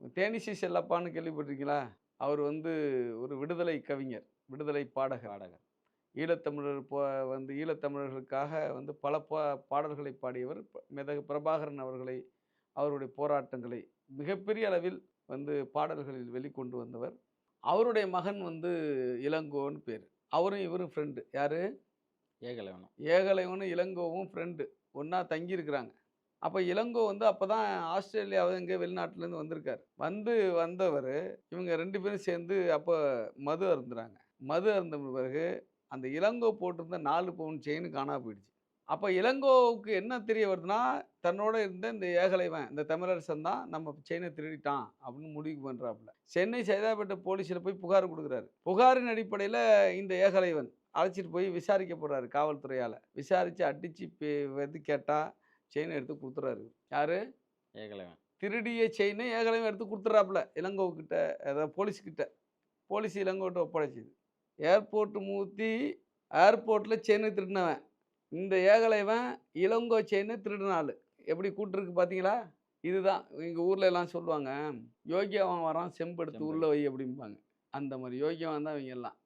தேனிசி செல்லப்பான்னு கேள்விப்பட்டிருக்கீங்களா? அவர் வந்து ஒரு விடுதலை கவிஞர் விடுதலை பாடகர் பாடகர். ஈழத்தமிழர் போ வந்து ஈழத்தமிழர்களுக்காக வந்து பல பா பாடல்களை பாடியவர் மெதகு பிரபாகரன் அவர்களை அவருடைய போராட்டங்களை மிகப்பெரிய அளவில் வந்து பாடல்களில் வெளிக்கொண்டு வந்தவர். அவருடைய மகன் வந்து இளங்கோன்னு பேர். அவரும் இவரும் ஃப்ரெண்டு யார்? ஏகலைவனம். ஏகலைவனும் இளங்கோவும் ஃப்ரெண்டு ஒன்றா தங்கியிருக்கிறாங்க. அப்போ இளங்கோ வந்து அப்போ தான் ஆஸ்திரேலியாவது இங்கே வெளிநாட்டிலேருந்து வந்திருக்கார். வந்து வந்தவர் இவங்க ரெண்டு பேரும் சேர்ந்து அப்போ மது அருந்துறாங்க. மது அருந்த பிறகு அந்த இளங்கோ போட்டிருந்த நாலு பவுன் செயின் காணா போயிடுச்சு. அப்போ இளங்கோவுக்கு என்ன தெரிய வருதுன்னா தன்னோட இருந்த இந்த ஏகலைவன் இந்த தமிழரசன் தான் நம்ம செயினை திருடிட்டான் அப்படின்னு முடிவு பண்ணுறாப்புல சென்னை சைதாப்பேட்டை போலீஸில் போய் புகார் கொடுக்குறாரு. புகாரின் அடிப்படையில் இந்த ஏகலைவன் அழைச்சிட்டு போய் விசாரிக்க போகிறாரு காவல்துறையால். விசாரித்து அடித்து வந்து கேட்டால் செயினை எடுத்து கொடுத்துறாரு. யார்? ஏகலைவன். திருடிய செயினை ஏகலைவன் எடுத்து கொடுத்துறாப்புல இளங்கோக்கிட்ட அதாவது போலீஸ்கிட்ட. போலீஸ் இளங்கோட்ட ஒப்படைச்சிது. ஏர்போர்ட் மூத்தி ஏர்போர்ட்டில் செயினை திருடினவன். இந்த ஏகலைவன் இளங்கோ செயினை திருடினாள் எப்படி கூட்டிருக்கு பார்த்தீங்களா இதுதான். எங்கள் ஊர்ல எல்லாம் சொல்லுவாங்க யோகியாவன் வரான் செம்பெடுத்து செம்பெடு. உள்ள வை அப்படிம்பாங்க. அந்த மாதிரி யோகியவன் தான் இவங்க எல்லாம்.